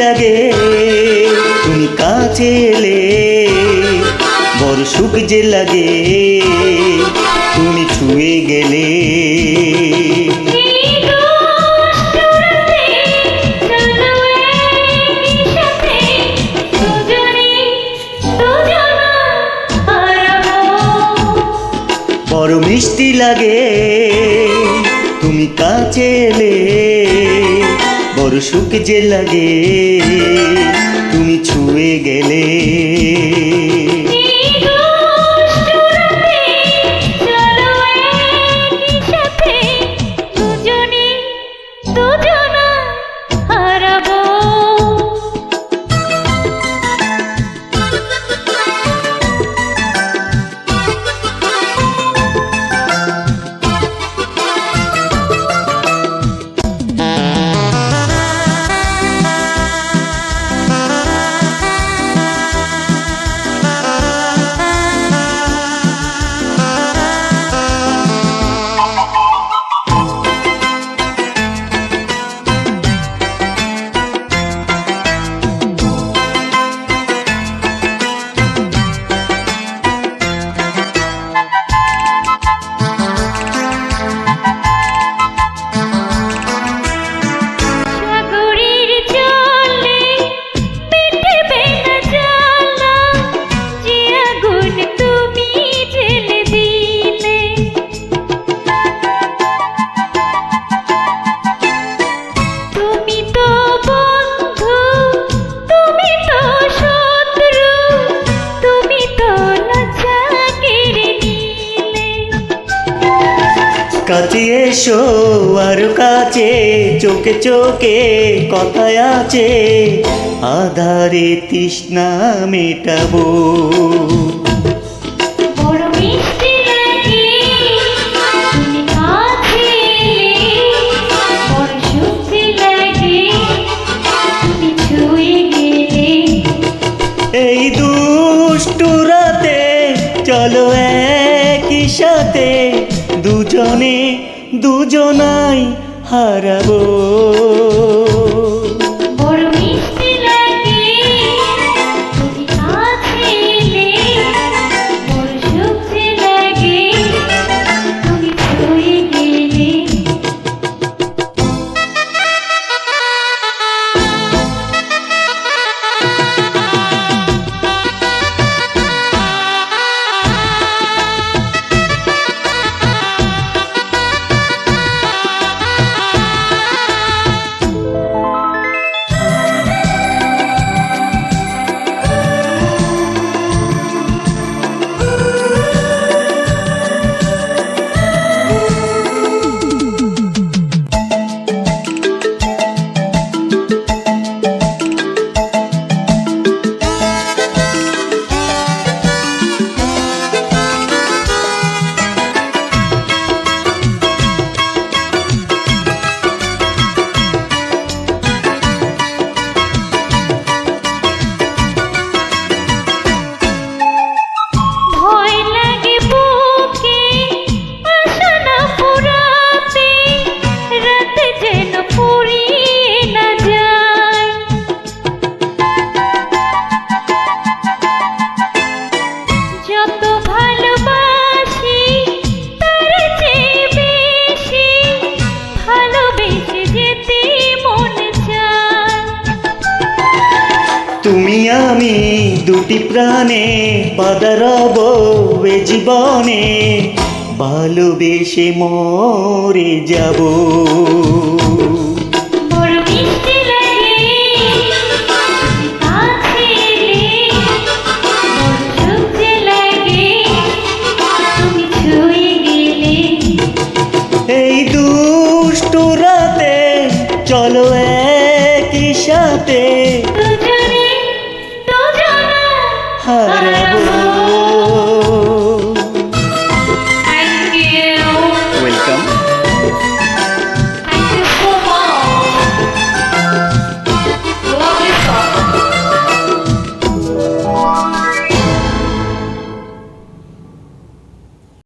লাগে। তুমি কাছে এলে, বড় সুখ যে লাগে, তুমি ছুঁয়ে গেলে। বড় মিষ্টি লাগে, তুমি কাছে এলে। বড় সুখ যে লাগে তুমি ছুঁয়ে গেলে। কাছে এসো আর কাছে চোখে চোখে কথায় আছে। আধারে তৃষ্ণা মেটাবো। দুজনাই হারাবো। তুমি আমি দুটি প্রাণে পাদারব এ জীবনে। ভালোবেসে মরে যাব। বড় মিষ্টি লাগে